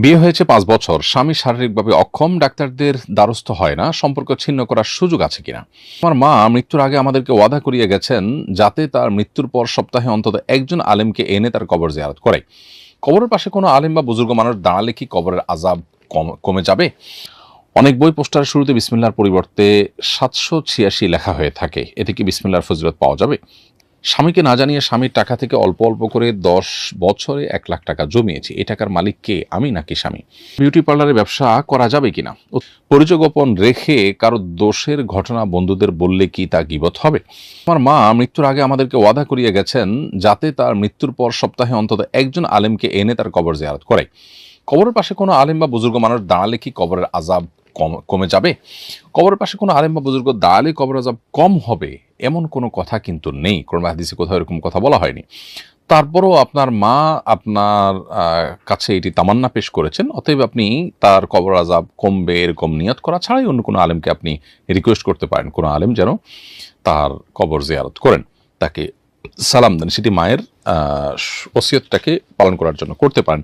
বিয়ে হয়েছে পাঁচ বছর। স্বামী শারীরিকভাবে অক্ষম, ডাক্তারদের দ্বারস্থ হয় না। সম্পর্ক ছিন্ন করার সুযোগ আছে কিনা? আমার মা মৃত্যুর আগে আমাদেরকে ওয়াদা করিয়ে গেছেন যাতে তার মৃত্যুর পর সপ্তাহে অন্তত একজন আলেমকে এনে তার কবর জিয়ারত করে। কবরের পাশে কোনো আলেম বা বুজুর্গ মানুষ দাঁড়ালে কি কবরের আজাব কম- যাবে? অনেক বই পোস্টারের শুরুতে বিসমিল্লার পরিবর্তে সাতশো ছিয়াশি লেখা হয়ে থাকে। এতে কি বিসমিল্লার ফজিলত পাওয়া যাবে? স্বামীকে না জানিয়ে স্বামীর টাকা থেকে অল্প অল্প করে দশ বছরে এক লাখ টাকা জমিয়েছি। এই টাকার মালিক কে? আমি নাকি স্বামী? বিউটি পার্লারের ব্যবসা করা যাবে কিনা? পরিচয় গোপন রেখে কারও দোষের ঘটনা বন্ধুদের বললে কি তা গিবত হবে? আমার মা মৃত্যুর আগে আমাদেরকে ওয়াদা করিয়ে গেছেন যাতে তার মৃত্যুর পর সপ্তাহে অন্তত একজন আলেমকে এনে তার কবর জিয়ারত করে কবরের পাশে কোনো আলেম বা বুজুর্গ মানুষ দাঁড়ালে কি কবরের আজাব কমে যাবে? কবরের পাশে কোনো আলেম বা বুজুর্গ দাঁড়ালে কবর আজাব কম হবে? এমন কোনো কথা কিন্তু নেই। কোরআন হাদিসে কোথাও এরকম কথা বলা হয়নি। তারপরও আপনার মা আপনার কাছে এটি তামান্না পেশ করেছেন। অতএব আপনি তার কবর আজাব কমবে, এরকম নিয়ত করা ছাড়াই অন্য কোনো আলেমকে আপনি রিকোয়েস্ট করতে পারেন। কোনো আলেম যেন তার কবর জিয়ারত করেন, তাকে সালাম দেন। সেটি মায়ের ওসিয়তটাকে পালন করার জন্য করতে পারেন।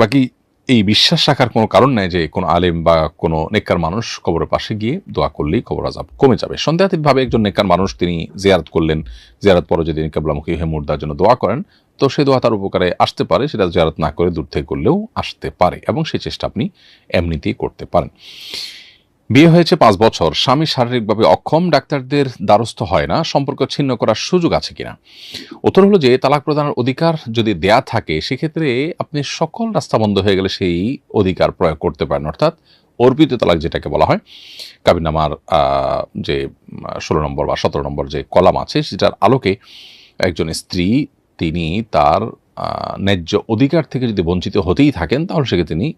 বাকি এই বিশ্বাস রাখার কোনো কারণ নাই যে কোনো আলেম বা কোনো নেককার মানুষ কবরের পাশে গিয়ে দোয়া করলেই কবর আজাব কমে যাবে। সন্দেহাতীতভাবে একজন নেককার মানুষ তিনি জিয়ারত করলেন। জিয়ারত পরে যদি কেবলামুখী হয়ে মুর্দার জন্য দোয়া করেন, তো সে দোয়া তার উপকারে আসতে পারে, সেটা জিয়ারত না করে দূর থেকে করলেও আসতে পারে এবং সেই চেষ্টা আপনি এমনিতেই করতে পারেন। বিয়ে হয়েছে পাঁচ বছর। স্বামী শারীরিকভাবে অক্ষম, ডাক্তারদের দ্বারস্থ হয় না, সম্পর্ক ছিন্ন করার সুযোগ আছে কিনা? উত্তর হলো যে, তালাক প্রদানের অধিকার যদি দেয়া থাকে, সেক্ষেত্রে আপনি সকল রাস্তা বন্ধ হয়ে গেলে সেই অধিকার প্রয়োগ করতে পারেন। অর্থাৎ অর্পিত তালাক যেটাকে বলা হয়, কাবিনামার যে, ষোলো নম্বর বা সতেরো নম্বর যে কলাম আছে, সেটার আলোকে একজন স্ত্রী, তিনি তার ন্যায্য অধিকার থেকে যদি বঞ্চিত হতেই থাকেন, তাহলে সেক্ষেত্রে তিনি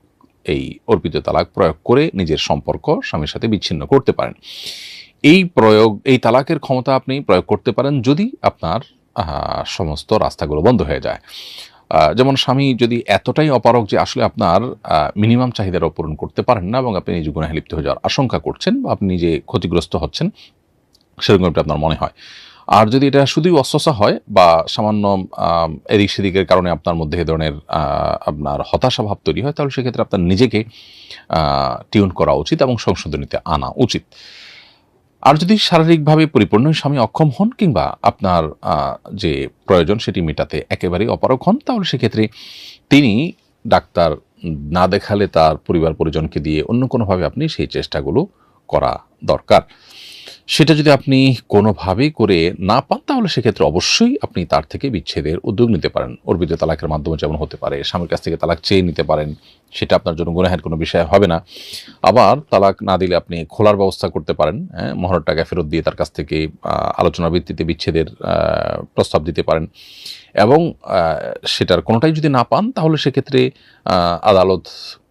এই অর্পিত তালাক প্রয়োগ করে নিজের সম্পর্ক স্বামীর সাথে বিচ্ছিন্ন করতে পারেন। এই প্রয়োগ, এই তালাকের ক্ষমতা আপনি প্রয়োগ করতে পারেন যদি আপনার সমস্ত রাস্তাগুলো বন্ধ হয়ে যায়। যেমন স্বামী যদি এতটাই অপারক যে আসলে আপনার মিনিমাম চাহিদারও পূরণ করতে পারেন না এবং আপনি নিজে গুণাহে লিপ্ত হয়ে যাওয়ার আশঙ্কা করছেন বা আপনি নিজে ক্ষতিগ্রস্ত হচ্ছেন, সেরকম আপনার মনে হয়। আর যদি এটা শুধুই অস্বসা হয় বা সামান্য এদিক সেদিকের কারণে আপনার মধ্যে এ ধরনের আপনার হতাশা ভাব তৈরি হয়, তাহলে সেক্ষেত্রে আপনার নিজেকে টিউন করা উচিত এবং সংশোধনীতে আনা উচিত। আর যদি শারীরিকভাবে পরিপূর্ণ স্বামী অক্ষম হন কিংবা আপনার যে প্রয়োজন সেটি মেটাতে একেবারেই অপারক হন, তাহলে সেক্ষেত্রে তিনি ডাক্তার না দেখালে তার পরিবার পরিজনকে দিয়ে অন্য কোনোভাবে আপনি সেই চেষ্টাগুলো করা দরকার। সেটা যদি আপনি কোনোভাবেই করে না পান, তাহলে সেক্ষেত্রে অবশ্যই আপনি তার থেকে বিচ্ছেদের উদ্যোগ নিতে পারেন। অর্পিত তালাকের মাধ্যমে যেমন হতে পারে, স্বামীর কাছ থেকে তালাক চেয়ে নিতে পারেন, সেটা আপনার জন্য গুনাহের কোনো বিষয় হবে না। আবার তালাক না দিলে আপনি খোলার ব্যবস্থা করতে পারেন হ্যাঁ মহরের টাকা ফেরত দিয়ে তার কাছ থেকে আলোচনার ভিত্তিতে বিচ্ছেদের প্রস্তাব দিতে পারেন। এবং সেটার কোনোটাই যদি না পান, তাহলে সেক্ষেত্রে আদালত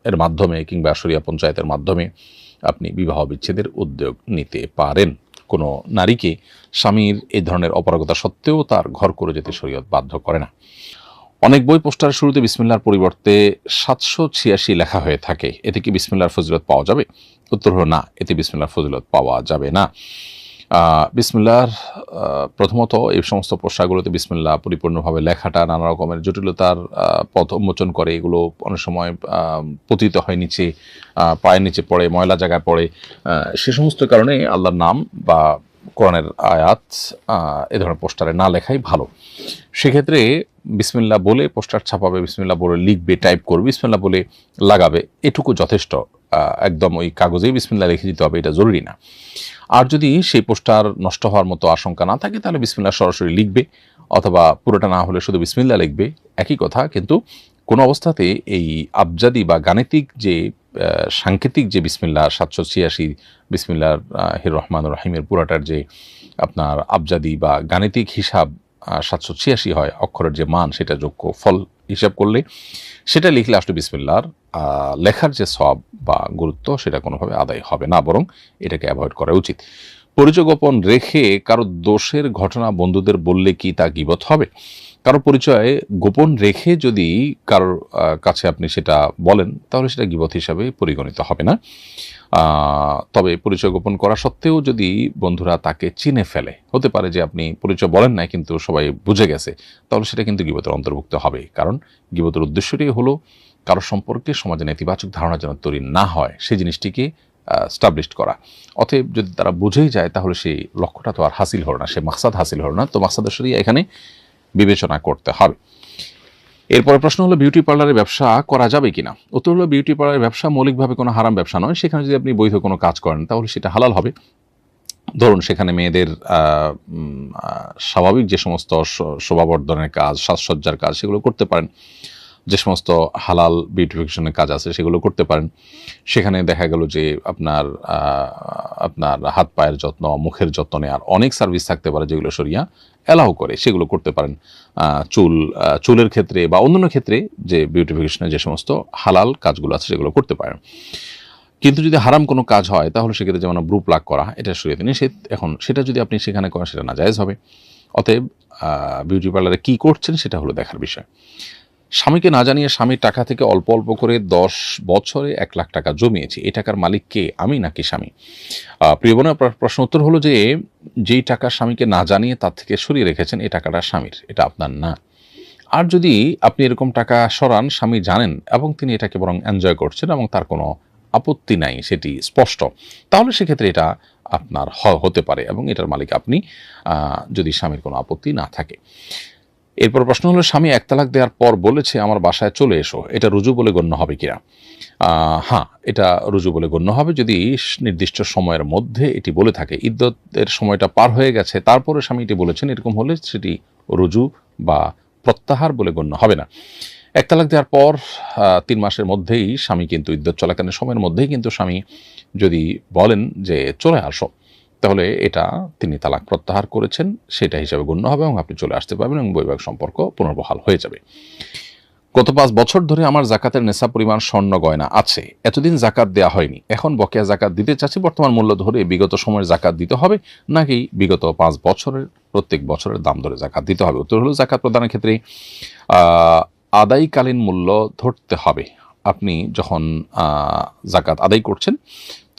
এর মাধ্যমে কিংবা সরিয়া পঞ্চায়েতের মাধ্যমে আপনি বিবাহ বিচ্ছেদের উদ্যোগ নিতে পারেন। কোনো নারীকে স্বামীর এই ধরনের অপারগতা সত্ত্বেও তার ঘর করে যেতে শরীয়ত বাধ্য করে না। অনেক বই পোস্টার শুরুতে বিসমিল্লার পরিবর্তে সাতশো ছিয়াশি লেখা হয়ে থাকে। এতে কি বিসমিল্লার ফজিলত পাওয়া যাবে? উত্তর হলো না, এতে বিসমিল্লার ফজিলত পাওয়া যাবে না। বিসমিল্লার প্রথমত এই সমস্ত প্রশ্নগুলোতে বিসমিল্লা পরিপূর্ণভাবে লেখাটা নানা রকমের জটিলতার পথ উন্মোচন করে। এগুলো অনেক সময় পতিত হয় নিচে পায়ের নিচে পড়ে, ময়লা জায়গায় পড়ে। সে সমস্ত কারণে আল্লাহর নাম বা কোরআনের আয়াত এ ধরনের পোস্টারে না লেখাই ভালো। সেক্ষেত্রে বিসমিল্লা বলে পোস্টার ছাপাবে বিসমিল্লা বলে লিখবে, টাইপ করবে বিসমিল্লা বলে লাগাবে, এটুকু যথেষ্ট। একদম ওই কাগজেই বিসমিল্লা লিখে দিতে হবে, এটা জরুরি না। আর যদি সেই পোস্টার নষ্ট হওয়ার মতো আশঙ্কা না থাকে, তাহলে বিসমিল্লা সরাসরি লিখবে, অথবা পুরোটা না হলে শুধু বিসমিল্লা লিখবে। একই কথা, কিন্তু কোনো অবস্থাতে এই আবজাদি বা গাণিতিক যে সাংকেতিক যে বিসমিল্লা সাতশো ছিয়াশি বিসমিল্লার হির রহমান রাহিমের পুরাটার যে আপনার আবজাদি বা গাণিতিক হিসাব সাতশো ছিয়াশি হয়, অক্ষরের যে মান সেটা যোগ্য, ফল হিসাব করলে সেটা লিখলে আসলে বিসমিল্লার লেখার যে সব বা গুরুত্ব সেটা কোনোভাবে আদায় হবে না, বরং এটাকে অ্যাভয়েড করা উচিত। পরিচয় গোপন রেখে কারও দোষের ঘটনা বন্ধুদের বললে কি তা গিবত হবে? কারও পরিচয় গোপন রেখে যদি কারোর কাছে আপনি সেটা বলেন, তাহলে সেটা গিবত হিসাবে পরিগণিত হবে না। তবে পরিচয় গোপন করা সত্ত্বেও যদি বন্ধুরা তাকে চিনে ফেলে, হতে পারে যে আপনি পরিচয় বলেন নাই কিন্তু সবাই বুঝে গেছে, তাহলে সেটা কিন্তু গিবতের অন্তর্ভুক্ত হবে। কারণ গিবতের উদ্দেশ্যটি হলো, কারও সম্পর্কে সমাজে নেতিবাচক ধারণা যেন তৈরি না হয় সেই জিনিসটিকে স্টাবলিশ করা। অতএব যদি তারা বুঝেই যায়, তাহলে সেই লক্ষ্যটা তো আর হাসিল হলো না সে মাকসাদ হাসিল হলো না। তো মাকসাদের সরিয়ে এখানে বিবেচনা করতে হবে। এরপরে প্রশ্ন হলো বিউটি পার্লারের ব্যবসা করা যাবে কিনা? উত্তর হলো বিউটি পার্লারের ব্যবসা মৌলিকভাবে কোনো হারাম ব্যবসা নয়। সেখানে যদি আপনি বৈধ কোনো কাজ করেন, তাহলে সেটা হালাল হবে। ধরুন, সেখানে মেয়েদের স্বাভাবিক যে সমস্ত শোভাবর্ধনের কাজ, সাজসজ্জার কাজ, সেগুলো করতে পারেন। যে সমস্ত হালাল বিউটিফিকেশনের কাজ আছে সেগুলো করতে পারেন। সেখানে দেখা গেল যে আপনার আপনার হাত পায়ের যত্ন, মুখের যত্ন নেওয়ার অনেক সার্ভিস থাকতে পারে যেগুলো সরিয়া অ্যালাউ করে, সেগুলো করতে পারেন। চুল চুলের ক্ষেত্রে বা অন্যান্য ক্ষেত্রে যে বিউটিফিকেশনের যে সমস্ত হালাল কাজগুলো আছে সেগুলো করতে পারেন। কিন্তু যদি হারাম কোনো কাজ হয়, তাহলে সেক্ষেত্রে যেমন ব্রু প্লাগ করা, এটা শরীয়তে সে এখন সেটা যদি আপনি সেখানে করেন, সেটা নাজায়েজ হবে। অতএব বিউটি পার্লারে কী করছেন সেটা হলো দেখার বিষয়। স্বামীকে না জানিয়ে স্বামীর টাকা থেকে অল্প অল্প করে দশ বছরে এক লাখ টাকা জমিয়েছি। এই টাকার মালিক কে? আমি নাকি স্বামী? আহ, প্রিয় বোনের প্রশ্ন উত্তর হলো যে যেই টাকা স্বামীকে না জানিয়ে তার থেকে সরিয়ে রেখেছেন এই টাকাটা স্বামীর এটা আপনার না। আর যদি আপনি এরকম টাকা সরান স্বামী জানেন এবং তিনি এটাকে বরং এনজয় করছেন এবং তার কোনো আপত্তি নাই সেটি স্পষ্ট তাহলে সেক্ষেত্রে এটা আপনার হতে পারে এবং এটার মালিক আপনি যদি স্বামীর কোনো আপত্তি না থাকে। এরপর প্রশ্ন হলো, স্বামী, এক তালাক দেওয়ার পর বলেছে আমার বাসায় চলে এসো। এটা রুজু বলে গণ্য হবে কিনা? হ্যাঁ এটা রুজু বলে গণ্য হবে যদি নির্দিষ্ট সময়ের মধ্যে এটি বলে থাকে। ইদ্যতের সময়টা পার হয়ে গেছে, তারপরে স্বামী এটি বলেছেন, এরকম হলে সেটি রুজু বা প্রত্যাহার বলে গণ্য হবে না। এক তালাক দেওয়ার পর তিন মাসের মধ্যেই স্বামী কিন্তু ইদ্যত চলাকালীন সময়ের মধ্যেই কিন্তু স্বামী যদি বলেন যে চলে আসো তাহলে এটা তিনি তালাক প্রত্যাহার করেছেন, সেটা হিসাবে গণ্য হবে এবং আপনি চলে আসতে পারবেন এবং বৈবাহিক সম্পর্ক পুনর্বহাল হয়ে যাবে। গত পাঁচ বছর ধরে আমার জাকাতের নেশা পরিমাণ স্বর্ণ গয়না আছে, এতদিন জাকাত দেওয়া হয়নি। এখন বকেয়া জাকাত দিতে চাচ্ছি, বর্তমান মূল্য ধরে বিগত সময়ের জাকাত দিতে হবে, নাকি বিগত পাঁচ বছরের, প্রত্যেক বছরের দাম ধরে জাকাত দিতে হবে? উত্তর হলো জাকাত প্রদানের ক্ষেত্রে আদায়কালীন মূল্য ধরতে হবে। আপনি যখন জাকাত আদায় করছেন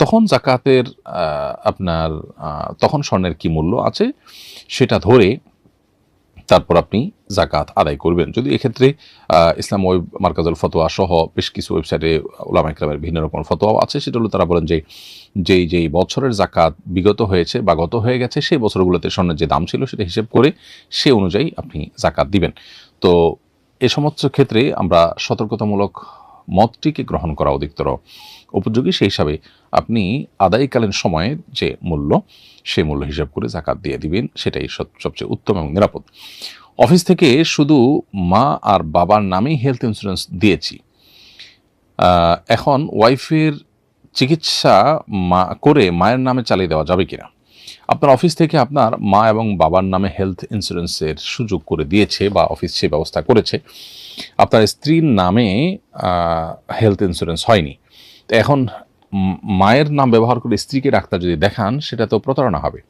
তখন জাকাতের আপনার তখন স্বর্ণের কি মূল্য আছে সেটা ধরে তারপর আপনি জাকাত আদায় করবেন। যদি এক্ষেত্রে ইসলাম ওয়েব মার্কাজুল ফতোয়া সহ বেশ কিছু ওয়েবসাইটে ওলামা ইকরামের ভিন্ন রকম ফতোয়াও আছে, সেটা হলো তারা বলেন যে, যেই যেই বছরের জাকাত বিগত হয়েছে বা গত হয়ে গেছে, সেই বছরগুলোতে স্বর্ণের যে দাম ছিল সেটা হিসেব করে সে অনুযায়ী আপনি জাকাত দিবেন। তো এ সমস্ত ক্ষেত্রে আমরা সতর্কতামূলক মতটিকে গ্রহণ করা অধিকতর উপযোগী। সেই হিসাবে আপনি আদায়কালীন সময়ে যে মূল্য, সেই মূল্য হিসাব করে জাকাত দিয়ে দিবেন, সেটাই সবচেয়ে উত্তম এবং নিরাপদ। অফিস থেকে শুধু মা আর বাবার নামেই হেলথ ইন্স্যুরেন্স দিয়েছি। এখন ওয়াইফের চিকিৎসা মা করে মায়ের নামে চালিয়ে দেওয়া যাবে কিনা? আপনার অফিস থেকে আপনার মা এবং বাবার নামে হেলথ ইন্স্যুরেন্সের সুযোগ করে দিয়েছে বা অফিস সে ব্যবস্থা করেছে। আপনার স্ত্রীর নামে হেলথ ইন্স্যুরেন্স হয়নি। তো এখন মায়ের নাম ব্যবহার করে স্ত্রীকে ডাক্তার যদি দেখান, সেটা তো প্রতারণা হবে।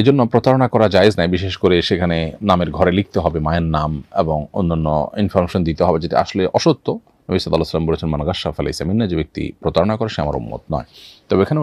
এজন্য প্রতারণা করা জায়েজ নাই। বিশেষ করে সেখানে নামের ঘরে লিখতে হবে মায়ের নাম এবং অন্যান্য ইনফরমেশন দিতে হবে যেটা আসলে অসত্য। নবী সাল্লাহ সাল্লাম বলেছেন মানগাশাফ আলাইসামিন যে ব্যক্তি প্রতারণা করে, সে আমার উম্মত নয়। তবে এখানে